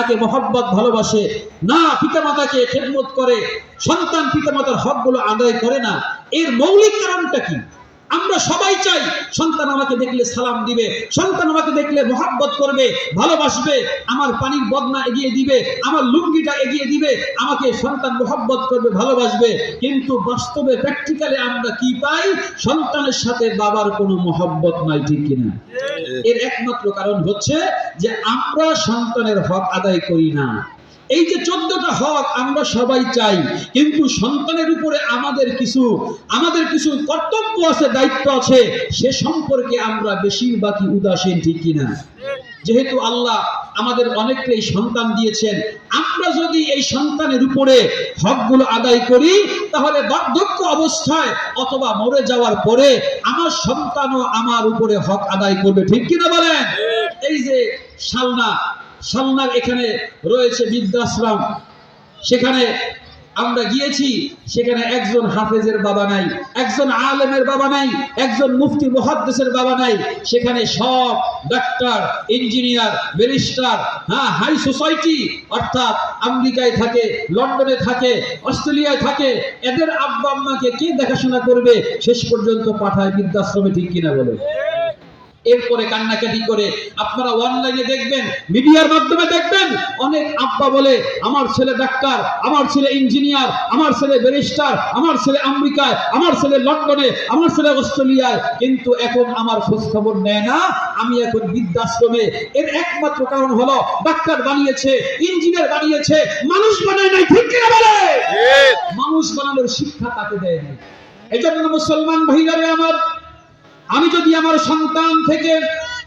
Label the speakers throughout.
Speaker 1: তাকে মহব্বত, ভালোবাসে। না, পিতামাতাকে খেদমত করে। সন্তান পিতামাতার হকগুলো আদায় করে না। এর মৌলিক কারণটা কি? আমরা সবাই চাই সন্তান আমাকে দেখলে সালাম দিবে সন্তান আমাকে দেখলে মোহাব্বত করবে ভালোবাসবে আমার পানির বদনা এগিয়ে দিবে আমার লুঙ্গিটা এগিয়ে দিবে আমাকে সন্তান মোহাব্বত করবে ভালোবাসবে। কিন্তু বাস্তবে প্র্যাকটিক্যালি আমরা কি পাই? সন্তানের সাথে বাবার কোনো মোহাব্বত নাই ঠিক কিনা? এর একমাত্র কারণ হচ্ছে যে আমরা সন্তানের হক আদায় করি না। এই যে চোদ্দটা হক আমরা সবাই চাই। কিন্তু সন্তানের উপরে আমাদের কিছু আমাদের কিছু কর্তব্য আছে দায়িত্ব আছে সে সম্পর্কে আমরা বেশিরভাগই উদাসীন ঠিক কিনা? যেহেতু আল্লাহ আমাদের অনেককেই সন্তান দিয়েছেন আমরা যদি এই সন্তানের উপরে হকগুলো আদায় করি তাহলে বার্ধক্য অবস্থায় অথবা মরে যাওয়ার পরে আমার সন্তানও আমার উপরে হক আদায় করবে ঠিক কিনা বলেন? এই যে সালনা সালনার এখানে রয়েছে বৃদ্ধাশ্রম। সেখানে আমরা গিয়েছি, সেখানে একজন হাফেজের বাবা নাই, একজন আলেমের বাবা নাই, একজন মুফতি মুহাদ্দিসের বাবা নাই, সেখানে সব ডাক্তার, ইঞ্জিনিয়ার, ব্যারিস্টার হ্যাঁ হাই সোসাইটি, অর্থাৎ আমেরিকায় থাকে, লন্ডনে থাকে, অস্ট্রেলিয়ায় থাকে, এদের আব্বা আম্মাকে কে দেখাশোনা করবে, শেষ পর্যন্ত পাঠায় বৃদ্ধাশ্রমে ঠিক কিনা বলে? এরপরে কান্নাকাটি করে আপনারা অনলাইনে দেখবেন মিডিয়ার মাধ্যমে দেখবেন অনেক আব্বা বলে আমার ছেলে ডাক্তার আমার ছেলে ইঞ্জিনিয়ার আমার ছেলে ব্যারিস্টার আমার ছেলে আমেরিকায় আমার ছেলে লন্ডনে আমার ছেলে অস্ট্রেলিয়ায়। কিন্তু এখন আমার খোঁজ খবর নেয় না। আমি এখন বৃদ্ধাশ্রমে। এর একমাত্র কারণ হলো ডাক্তার বানিয়েছে ইঞ্জিনিয়ার বানিয়েছে মানুষ বানায় নাই ঠিক কিনা বলে? মানুষ বানানোর শিক্ষা তাকে দেয় নাই। এই জন্য মুসলমান মহিলারে আমার আমি যদি আমার সন্তান থেকে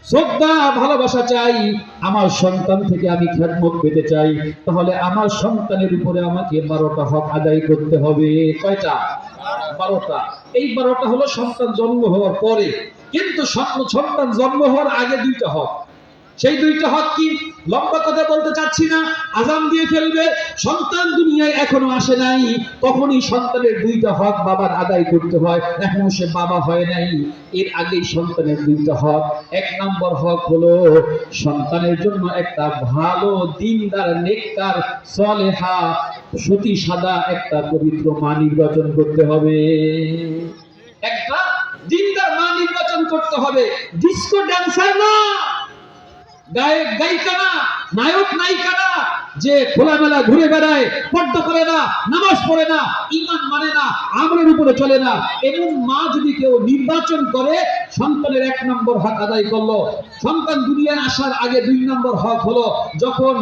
Speaker 1: শ্রদ্ধা, ভালোবাসা চাই, আমার সন্তান থেকে আমি খেদমত পেতে চাই, তাহলে আমার সন্তানের উপরে আমাকে বারোটা হক আদায় করতে হবে। কয়টা? বারোটা। এই বারোটা হলো সন্তান জন্ম হওয়ার পরে। কিন্তু সন- সন্তান জন্ম হওয়ার আগে দুইটা হক। সেই দুইটা হক কি? লম্বা কথা বলতে চাচ্ছি না, আজান দিয়ে ফেলবে। সন্তান দুনিয়ায় এখনও আসে নাই। তখনই সন্তানের দুইটা হক বাবার আদায় করতে হয়, এখনও সে বাবা হয় নাই। এর আগেই সন্তানের দুইটা হক। এক নম্বর হক হলো সন্তানের জন্য একটা ভালো দিনদার, নেককার, সলেহা, সতী, সাদা একটা পবিত্র মা নির্বাচন করতে হবে। একটা দিনদার মা নির্বাচন করতে হবে। ডিস্কো ড্যান্সার না গায়ক গায়িকা না নায়ক নায়িকা না যে খোলামেলা ঘুরে বেড়ায়, পর্দা করে না, নামাজ পড়ে না ইমান মানে না উপরে চলে না মা যদি কেউ নির্বাচন করে, সন্তানের এক নম্বর হক আদায় করল। সন্তান দুনিয়ায় আসার আগে দুই নম্বর হক হলো যখন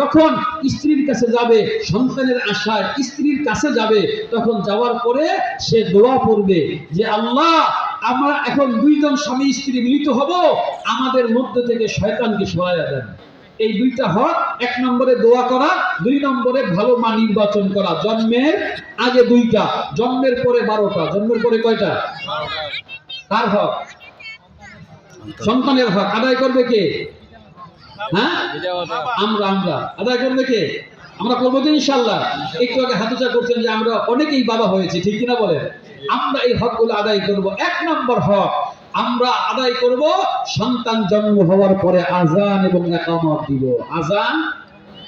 Speaker 1: যখন স্ত্রীর কাছে যাবে, সন্তানের আশায় স্ত্রীর কাছে যাবে, তখন যাওয়ার পরে সে দোয়া পড়বে যে, আল্লাহ আমরা এখন দুইজন স্বামী স্ত্রী মিলিত হব, আমাদের মধ্য থেকে শয়তানকে সরাইয়া দেন। এই দুইটা হক, এক নম্বরে দোয়া করা, দুই নম্বরে ভালো মা নির্বাচন করা। জন্মের আগে দুইটা, জন্মের পরে বারোটা, জন্মের পরে কয়টা? তার হক? সন্তানের হক। আদায় করবে কে? হ্যাঁ? আমরা আমরা। আদায় করবে কে? আমরা করব তো ইনশাল্লাহ? একটু আগে হাতুচা করছেন যে আমরা অনেকেই বাবা হয়েছি, ঠিক কিনা বলে আমরা এই হকগুলো আদায় করব। এক নম্বর হক, আমরা আদায় করব সন্তান জন্ম হওয়ার পরে আজান এবং একামত দিব। আজান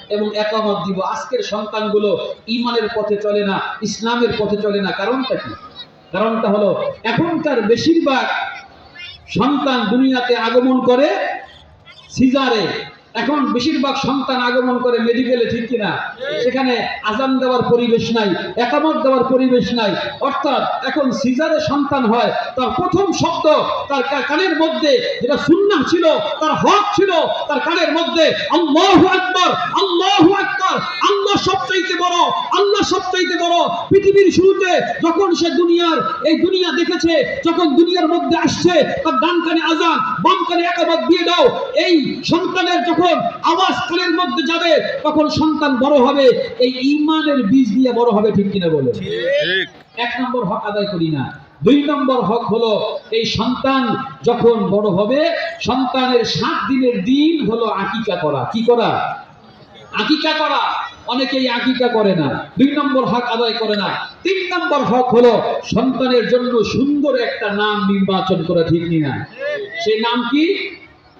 Speaker 1: এবং একামত দিব। আজকের সন্তানগুলো ইমানের পথে চলে না, ইসলামের পথে চলে না। কারণটা কি? কারণটা হলো, এখনকার বেশিরভাগ সন্তান দুনিয়াতে আগমন করে সিজারে। এখন বেশিরভাগ সন্তান আগমন করে মেডিকেলে ঠিক কিনা? সেখানে আজান দেওয়ার পরিবেশ নাই, একামত দেওয়ার পরিবেশ নাই। অর্থাৎ এখন সিজারে সন্তান হয়, তার প্রথম শব্দ তার কানের মধ্যে যেটা সুন্নাহ ছিল, তার হক ছিল, তার কানের মধ্যে আল্লাহু আকবার আল্লাহু আকবার, আল্লাহ সবচাইতে বড়, আল্লাহ সবচাইতে বড়। পৃথিবীর শুরুতে যখন সে দুনিয়ার, এই দুনিয়া দেখেছে, যখন দুনিয়ার মধ্যে আসছে, তার ডান কানে আজান, বাম কানে একাবাদ দিয়ে দাও। এই সন্তানের যখন আওয়াজ কানের মধ্যে যাবে তখন সন্তান বড় হবে এই ইমানের বীজ দিয়ে বড় হবে ঠিক কিনা বলে এক নম্বর হক আদায় করি না দুই নম্বর হক হলো এই সন্তান যখন বড় হবে সন্তানের সাত দিনের দিন হলো আকিকা করা। কি করা? আকিকা করা। অনেকেই আকিকা করে না দুই নম্বর হক আদায় করে না। তিন নম্বর হক হলো সন্তানের জন্য সুন্দর একটা নাম নির্বাচন করা ঠিক কিনা? সেই নাম কি?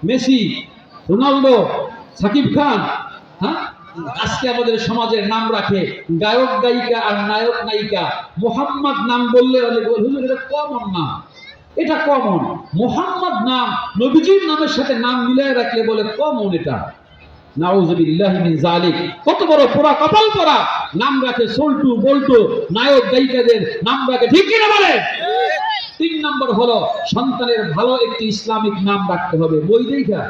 Speaker 1: মেসি। রোনালদো সাকিব খান হ্যাঁ? আজকে আমাদের সমাজের নাম রাখে গায়ক গায়িকা আর নায়ক নায়িকা। মোহাম্মদ নাম বললে অনেক হুজুর এটা কমন নাম এটা কমন মোহাম্মদ নাম নবীজির নামের সাথে নাম মিলিয়ে রাখলে বলে কমন এটা। জালিক কত বড় পোড়া কপাল পোড়া। নাম রাখে সল্টু বল্টু নায়ক গায়িকাদের নাম রাখে। ঠিক কিনা বলে তিন নম্বর হলো সন্তানের ভালো একটি ইসলামিক নাম রাখতে হবে। বই দেখা।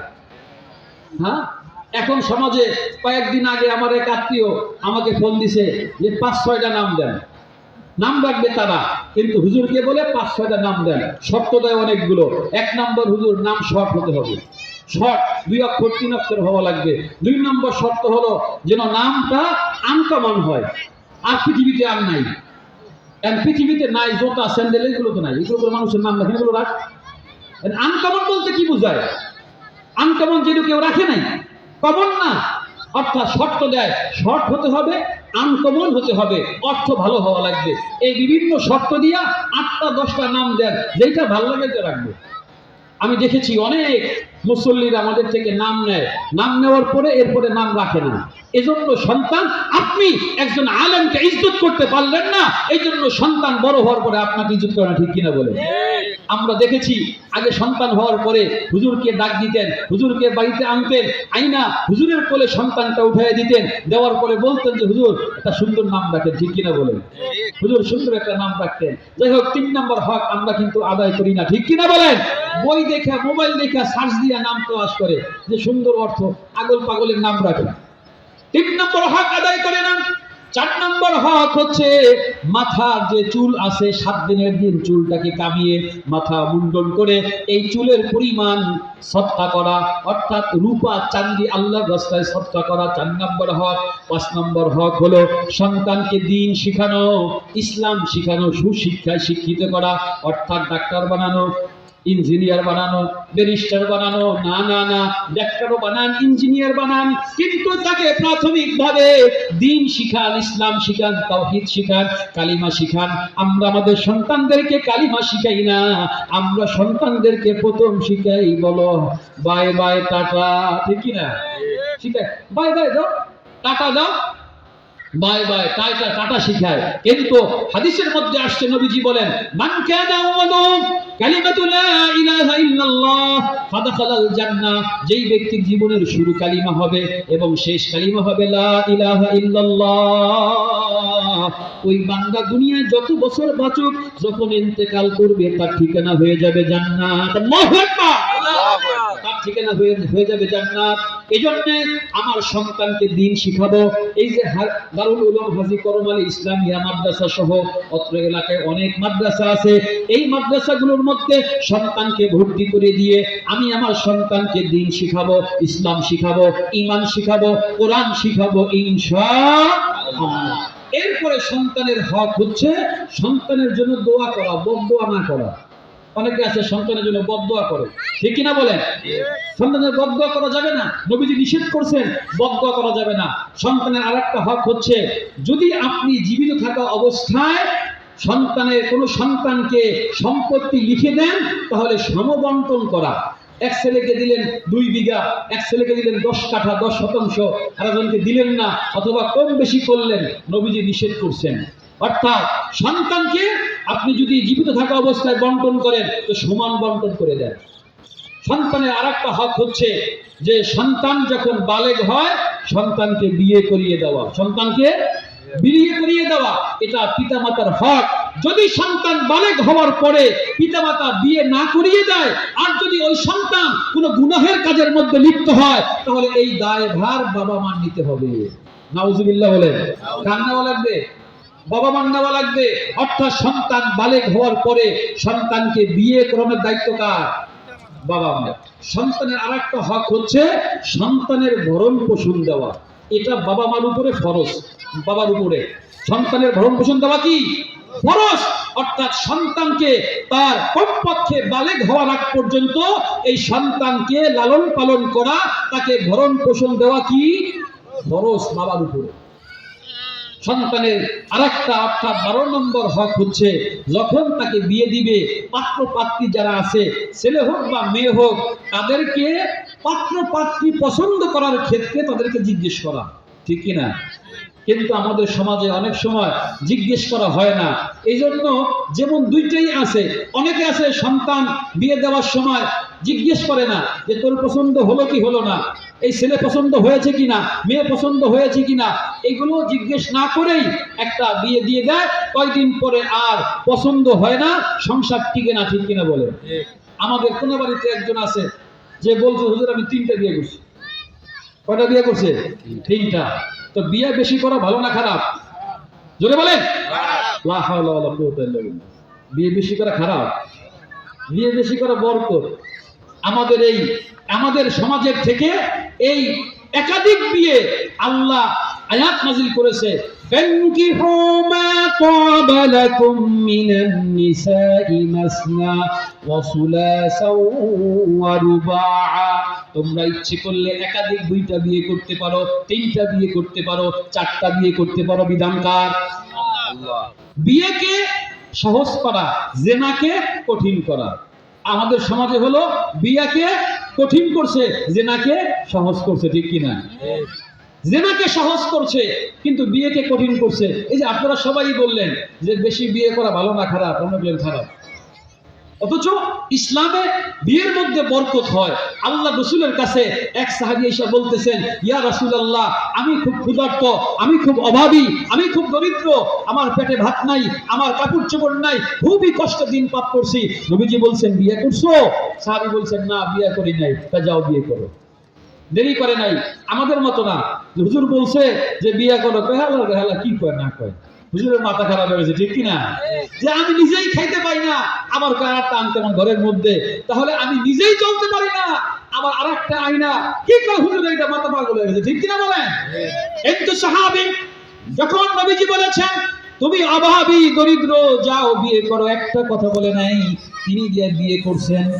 Speaker 1: হ্যাঁ? এখন সমাজে কয়েকদিন আগে আমার এক আত্মীয় আমাকে ফোন দিছে যে পাঁচ ছয়টা নাম দেন। নাম রাখবে তারা, কিন্তু হুজুরকে বলে পাঁচ ছয়টা নাম দেন। শর্ত দেয় অনেকগুলো। এক নম্বর হুজুর, নাম শর্ট হতে হবে। শর্ট, দুই অক্ষর, তিন অক্ষর হওয়া লাগবে। দুই নম্বর শর্ত হলো যেন নামটা আনকমন হয়। আর পৃথিবীতে আর নাই। পৃথিবীতে নাই জোতা স্যান্ডেল এগুলো তো নাই। এগুলো মানুষের নাম রাখেন, এগুলো রাখ। আনকমন বলতে কি বোঝায়? আনকমন যেহেতু কেউ রাখে নাই কমন না। অর্থাৎ শর্ত দেয় শর্ট হতে হবে আনকমন হতে হবে, অর্থ ভালো হওয়া লাগবে। এই বিভিন্ন শর্ত দিয়া আটটা দশটা নাম দেন যেটা ভালো লাগে তো রাখবে। আমি দেখেছি অনেক মুসল্লিরা আমাদের থেকে নাম নেয়। নাম নেওয়ার পরে এরপরে নাম রাখে না। এজন্য সন্তান, আপনি একজন আলেমকে ইজ্জত করতে পারলেন না এই জন্য সন্তান বড় হওয়ার পরে আপনাকে ইজ্জত করে না, ঠিক কিনা বলে আমরা দেখেছি, আগে সন্তান হওয়ার পরে হুজুরকে ডাক দিতেন, হুজুরকে বাড়িতে আনতেন, আইনা হুজুরের কোলে সন্তানটা উঠাই দিতেন, দেওয়ার পরে বলতেন যে, হুজুর, একটা সুন্দর নাম রাখেন ঠিক কিনা বলেন? হুজুর সুন্দর একটা নাম রাখতেন যাই হোক, তিন নম্বর হক আমরা কিন্তু আদায় করি না, ঠিক কিনা বলেন? বই দেখে, মোবাইল দেখে সার্চ দিয়া নাম প্রকাশ করে, যে সুন্দর অর্থ আগল পাগলের নাম রাখে। তিন নম্বর হক আদায় করে না চার নম্বর হক হচ্ছে মাথার যে চুল আছে, সাত দিনের দিন চুলটাকে কামিয়ে মাথা মুন্ডন করে এই চুলের পরিমাণ সৎকা করা, অর্থাৎ রূপা চান্দি আল্লাহর রাস্তায় সৎকা করা চার নম্বর হক। পাঁচ নম্বর হক হলো সন্তানকে দিন শিখানো, ইসলাম শিখানো, সুশিক্ষায় শিক্ষিত করা, অর্থাৎ ডাক্তার বানানো। ইঞ্জিনিয়ার বানানো, ব্যারিস্টার বানানো, না না না ডাক্তারও বানান, ইঞ্জিনিয়ার বানান, কিন্তু তাকে প্রাথমিকভাবে দিন শিখান, ইসলাম শিখান, তাওহীদ শিখান, কালিমা শিখান। আমরা আমাদের সন্তানদেরকে কালিমা শিখাই না, আমরা সন্তানদেরকে প্রথম শিখাই, বলো, বাই বাই, টাটা, ঠিক না শিখাই। বাই বাই, দাও, টাটা দাও। বাই টাটা টাটা শিখায়। কিন্তু হাদিসের মধ্যে আসছে, নবীজি বলেন ইলাহা ইল্লাল্লাহ জান্নাহ। যেই ব্যক্তির জীবনের শুরু কালিমা হবে এবং শেষ কালিমা হবে লা ইলাহা ইল্লাল্লাহ। ওই বান্দা দুনিয়ায় যত বছর বাঁচুক, যখন ইন্তেকাল করবে, তার ঠিকানা হয়ে যাবে জান্নাত। আল্লাহু তার ঠিকানা হয়ে যাবে জান্নাত। এই জন্য আমার সন্তানকে দিন শিখাবো। এই যে দারুল উলুম হাজী করম আলী ইসলামিয়া মাদ্রাসা সহ অত্র এলাকায় অনেক মাদ্রাসা আছে। এই মাদ্রাসাগুলোর মধ্যে সন্তানকে ভর্তি করে দিয়ে আমি আমার সন্তানকে দিন শিখাবো, ইসলাম শিখাবো ইমান শিখাবো, কোরআন শিখাবো ইনশা এরপরে সন্তানের হক হচ্ছে সন্তানের জন্য দোয়া করা বদোয়া না করা। অনেকে আছে, সন্তানের জন্য বদোয়া করে। ঠিক কিনা বলেন? সন্তানের বদোয়া করা যাবে না? নবীজি নিষেধ করছেন বদোয়া করা যাবে না। সন্তানের আরেকটা হক হচ্ছে, যদি আপনি জীবিত থাকা অবস্থায় সন্তানের কোনো সন্তানকে সম্পত্তি লিখে দেন, তাহলে সমবন্টন করা। এক ছেলেকে দিলেন দুই বিঘা, এক ছেলেকে দিলেন দশ কাঠা, দশ শতাংশ। আরেকজনকে দিলেন না, অথবা কম বেশি করলেন, নবীজি নিষেধ করছেন। অর্থাৎ সন্তানকে আপনি যদি জীবিত থাকা অবস্থায় বন্টন করেন, তো সমান বন্টন করে দেন। সন্তানের আর একটা হক হচ্ছে যে, সন্তান যখন বালেগ হয়, সন্তানকে বিয়ে করিয়ে দেওয়া। সন্তানকে বিয়ে করিয়ে দেওয়া, এটা পিতামাতার হক। যদি সন্তান বালেগ হওয়ার পরে পিতামাতা বিয়ে না করিয়ে দেয়, আর যদি ওই সন্তান কোনো গুনাহের কাজের মধ্যে লিপ্ত হয়, তাহলে এই দায় ভার বাবা মা নিতে হবে। নাউজুবিল্লাহ বলেন। নেওয়া লাগবে? বাবা মার নেওয়া লাগবে। অর্থাৎ সন্তান বালেক হওয়ার পরে সন্তানকে বিয়ে করানোর দায়িত্ব কার? বাবা মা সন্তানের আর একটা হক হচ্ছে সন্তানের ভরণ পোষণ দেওয়া। এটা বাবা মার উপরে ফরজ, বাবার উপরে। সন্তানের ভরণ পোষণ দেওয়া কি? ফরজ। অর্থাৎ সন্তানকে তার কমপক্ষে বালেগ হওয়ার আগ পর্যন্ত এই সন্তানকে লালন পালন করা, তাকে ভরণ পোষণ দেওয়া কি? ফরজ বাবার উপরে। সন্তানের আরেকটা অর্থাৎ বারো নম্বর হক হচ্ছে, যখন তাকে বিয়ে দিবে পাত্র পাত্রী যারা আছে, ছেলে হোক বা মেয়ে হোক, তাদেরকে পাত্র পাত্রী পছন্দ করার ক্ষেত্রে তাদেরকে জিজ্ঞেস করা, ঠিক কি না কিন্তু আমাদের সমাজে অনেক সময় জিজ্ঞেস করা হয় না। এই জন্য যেমন দুইটাই আছে, অনেকে আছে সন্তান বিয়ে দেওয়ার সময় জিজ্ঞেস করে না যে, তোর পছন্দ হলো কি হলো না? এই ছেলে পছন্দ হয়েছে কিনা মেয়ে পছন্দ হয়েছে কিনা এগুলো জিজ্ঞেস না করেই একটা বিয়ে দিয়ে দেয়। কয়দিন পরে আর পছন্দ হয় না, সংসার টিকে না ঠিক কিনা বলে। আমাদের কোনো বাড়িতে একজন আছে যে বলছে, হুজুর, আমি তিনটা বিয়ে করছি। কয়টা বিয়ে করছে? তিনটা। তো বিয়ে বেশি করা ভালো না খারাপ? জোরে বলেন। বিয়ে বেশি করা খারাপ? বিয়ে বেশি করা বরকত? আমাদের এই আমাদের সমাজের থেকে এই একাধিক বিয়ে আল্লাহ আয়াত নাজিল করেছে فانكحوا ما طاب لكم من النساء مثنى وثلاثا ورباعا তোমরা ইচ্ছে করলে একাধিক দুইটা বিয়ে করতে পারো তিনটা বিয়ে করতে পারো চারটা বিয়ে করতে পারো বিধানকার বিয়েকে সহজ করা জেনাকে কঠিন করা আমাদের সমাজে হলো বিয়াকে কঠিন করছে, জেনাকে সহজ করছে, ঠিক কিনা? জেনাকে সহজ করছে, কিন্তু বিয়েকে কঠিন করছে। এই যে আপনারা সবাই বললেন যে বেশি বিয়ে করা ভালো না, খারাপ, অন্য বললেন খারাপ। অথচ ইসলামে বিয়ের মধ্যে বরকত হয়। আল্লাহ রসুলের কাছে এক সাহাবি এসে বলতেছেন, ইয়া রসুল আল্লাহ আমি খুব ক্ষুধার্ত, আমি খুব অভাবী, আমি খুব দরিদ্র, আমার পেটে ভাত নাই, আমার কাপড় চোপড় নাই, খুবই কষ্ট দিন পাপ করছি। নবীজি বলছেন, বিয়ে করছ? সাহাবি বলছেন, না, বিয়ে করি নাই, তা যাও বিয়ে করো। দেরি করে নাই, আমাদের মতো না। হুজুর বলছে যে, বিয়ে করো বেহালা বেহালা কি কয়, না কয়? হুজুরের মাথা খারাপ হয়ে গেছে, ঠিক কি না যে, আমি নিজেই খাইতে পাই আমার কারটা আনতে আমার ঘরের মধ্যে? তাহলে আমি নিজেই চলতে পারি না। আমার আর একটা আইনা কি কয় হুজুর এটা মাথা পাগল হয়ে গেছে? ঠিক কিনা বলেন? কিন্তু সাহাবি, যখন নবীজি বলেছেন, তুমি অভাবী, দরিদ্র, যাও বিয়ে করো। একটা কথা বলে নাই, তিনি গিয়ে বিয়ে করছেন।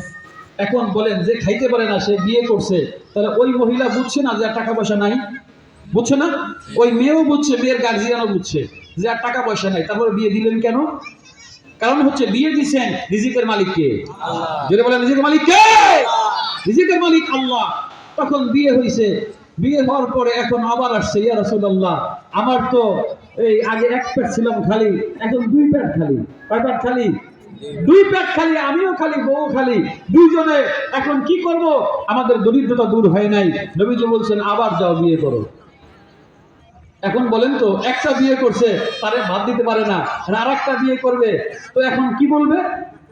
Speaker 1: এখন বলেন, যে খাইতে পারে না, সে বিয়ে করছে। তাহলে ওই মহিলা বুঝছে না যে টাকা পয়সা নাই? বুঝছে না? ওই মেয়েও বুঝছে মেয়ের গার্জিয়ানও বুঝছে যে আর টাকা পয়সা নাই। তারপরে বিয়ে দিলেন কেন? কারণ হচ্ছে বিয়ে দিছেন রিজিকের মালিক কে যদি বলেন রিজিকের মালিক কে রিজিকের মালিক আল্লাহ। তখন বিয়ে হয়েছে বিয়ে হওয়ার পরে এখন আবার আসছে ইয়া রাসূলুল্লাহ আমার তো এই আগে এক পেট ছিলাম খালি এখন দুই পেট খালি। কয় পেট খালি? দুই পেট খালি আমিও খালি বউ খালি। দুইজনে এখন কি করব? আমাদের দরিদ্রতা দূর হয় নাই। নবীজি বলছেন আবার যাও বিয়ে করো। এখন বলেন তো, একটা বিয়ে করছে, তারে ভাত দিতে পারে না, আর একটা বিয়ে করবে। তো এখন কি বলবে?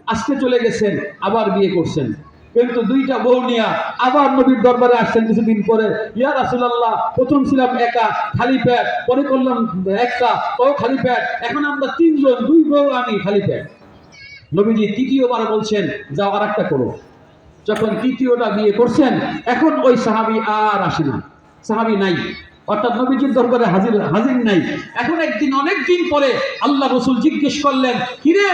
Speaker 1: আজকে চলে গেছেন, আবার বিয়ে করছেন। কিন্তু দুইটা বউ নিয়া আবার নবীর দরবারে আসছেন কিছুদিন পরে। ইয়া রাসূলুল্লাহ, প্রথম ছিলাম একা, খালি পেট, পরে করলাম একটা ও খালি পেট। এখন আমরা তিনজন, দুই বউ, আমি খালি পেট। নবীজি তৃতীয়বার বলছেন, যাও আর একটা করো। যখন তৃতীয়টা বিয়ে করছেন, এখন ওই সাহাবি আর আসে না। সাহাবি নাই। অর্থাৎ নবীজির দরবারে হাজির হাজির নাই। এখন একদিন, অনেক দিন পরে আল্লাহ রসুল জিজ্ঞেস করলেন, কিরে,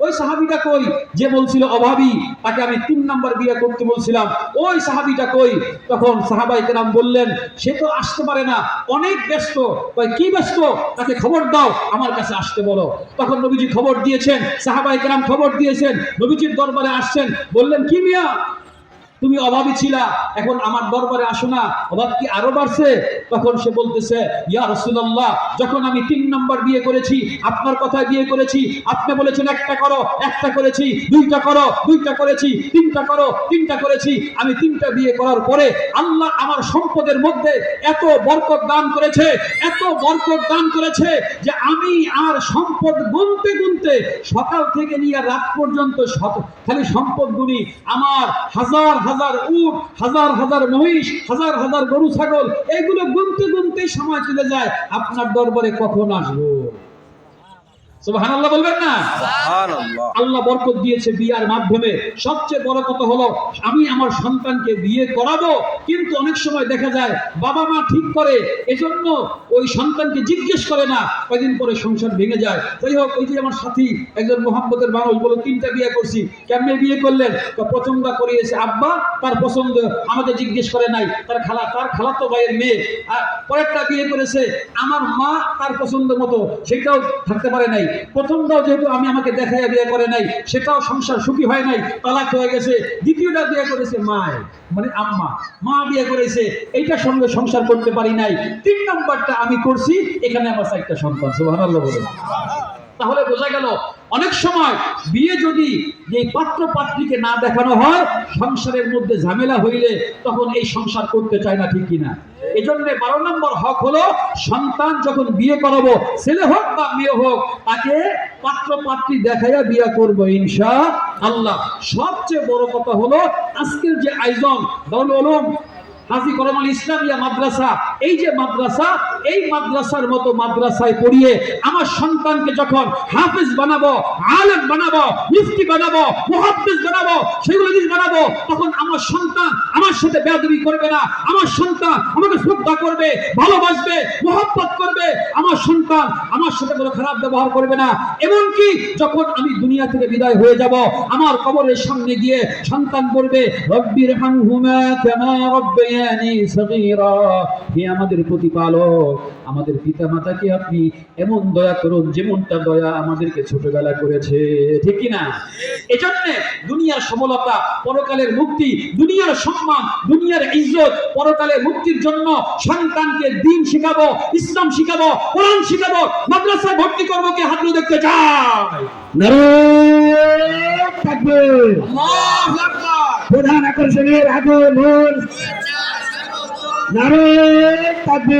Speaker 1: ওই সাহাবিটা কই? যে বলছিল, অভাবী। তাকে আমি তিন নাম্বার বিয়ে করতে বলছিলাম, ওই সাহাবিটা কই? তখন সাহাবাই কেরাম বললেন, সে তো আসতে পারে না, অনেক ব্যস্ত। কয়, কি ব্যস্ত? তাকে খবর দাও, আমার কাছে আসতে বলো। তখন নবীজি খবর দিয়েছেন, সাহাবাই কেরাম খবর দিয়েছেন, নবীজির দরবারে আসছেন, বললেন, কি মিয়া তুমি অভাবী ছিলা, এখন আমার দরবারে আসো না। অভাব কি আরও বাড়ছে? তখন সে বলতেছে, ইয়া রসুল্লাহ যখন আমি তিন নম্বর বিয়ে করেছি, আপনার কথায় বিয়ে করেছি, আপনি বলেছেন একটা করো, একটা করেছি, দুইটা করো, দুইটা করেছি, তিনটা করো, তিনটা করেছি। আমি তিনটা বিয়ে করার পরে আল্লাহ আমার সম্পদের মধ্যে এত বরকত দান করেছে, এত বরকত দান করেছে যে আমি আর সম্পদ গুনতে গুনতে সকাল থেকে নিয়ে রাত পর্যন্ত খালি সম্পদ গুনি। আমার হাজার হাজার উট হাজার হাজার মহিষ হাজার হাজার গরু ছাগল এগুলো গুনতে গুনতে সময় চলে যায়। আপনার দরবারে কখন আসব? সুবহানাল্লাহ বলবেন না?
Speaker 2: সুবহানাল্লাহ।
Speaker 1: আল্লাহ বরকত দিয়েছে বিয়ার মাধ্যমে। সবচেয়ে বড় কথা হলো আমি আমার সন্তানকে বিয়ে করাবো কিন্তু অনেক সময় দেখা যায় বাবা মা ঠিক করে, এজন্য ওই সন্তানকে জিজ্ঞেস করে না, কয়দিন পরে সংসার ভেঙে যায়। যাই হোক ওই যে আমার সাথী, একজন মোহাম্মদের মানুষ বলো, তিনটা বিয়ে করছি, কেমনে বিয়ে করলেন? তো প্রথমটা করিয়েছে, আব্বা, তার পছন্দ আমাদের জিজ্ঞেস করে নাই, তার খালা, তার খালাতো ভাইয়ের মেয়ে, আর পরেরটা বিয়ে করেছে, আমার মা তার পছন্দ মতো, সেটাও থাকতে পারে নাই। প্রথমটাও যেহেতু আমি আমাকে দেখাইয়া বিয়ে করে নাই, সেটাও সংসার সুখী হয় নাই, তালাক হয়ে গেছে, দ্বিতীয়টা বিয়ে করেছে মায় মানে আম্মা। মা বিয়ে করেছে, এইটার সঙ্গে সংসার করতে পারি নাই। তিন নম্বরটা আমি করছি, এখানে আমার চারটা সন্তান সুবাহ তাহলে বোঝা গেল অনেক সময় বিয়ে যদি যে পাত্র পাত্রীকে না দেখানো হয়, সংসারের মধ্যে ঝামেলা হইলে তখন এই সংসার করতে চায় না ঠিক কিনা। এই জন্য বারো নম্বর হক হলো, সন্তান যখন বিয়ে করাবো, ছেলে হোক বা মেয়ে হোক, তাকে পাত্র পাত্রী দেখাইয়া বিয়ে করব ইনশা আল্লাহ। সবচেয়ে বড় কথা হলো, আজকের যে আয়োজন দল উলুম হাজি করমাল ইসলামিয়া মাদ্রাসা এই যে মাদ্রাসা, এই মাদ্রাসার মতো মাদ্রাসায় পড়িয়ে আমার সন্তানকে যখন হাফিজ বানাবো, আলেম বানাবো, মুফতি বানাবো, মুহাদ্দিস বানাবো সেগুলো জিনিস বানাবো, তখন আমার সন্তান আমার সাথে বেয়াদবি করবে না। আমার সন্তান আমাকে শ্রদ্ধা করবে, ভালোবাসবে, মোহাব্বত করবে। আমার সন্তান আমার সাথে কোনো খারাপ ব্যবহার করবে না। এমনকি যখন আমি দুনিয়া থেকে বিদায় হয়ে যাব, আমার কবরের সামনে গিয়ে সন্তান বলবে রব্বির হামহুমা কামা রব্বায়ানি সগীরা আমাদের প্রতিপালক আমাদের পিতা মাতাকে আপনি এমন দয়া করুন যেমনটা দয়া আমাদেরকে ছোটবেলা করেছে ঠিক কি না এজন্য দুনিয়ার সফলতা পরকালের মুক্তি দুনিয়ার সম্মান দুনিয়ার ইজ্জত পরকালের মুক্তির জন্য সন্তানকে দিন শিখাবো ইসলাম শিখাবো কোরআন শিখাবো মাদ্রাসায় ভর্তি করব কে হাত তুলে দেখতে চাই
Speaker 2: প্রধান আকর্ষণের আগমন। নারে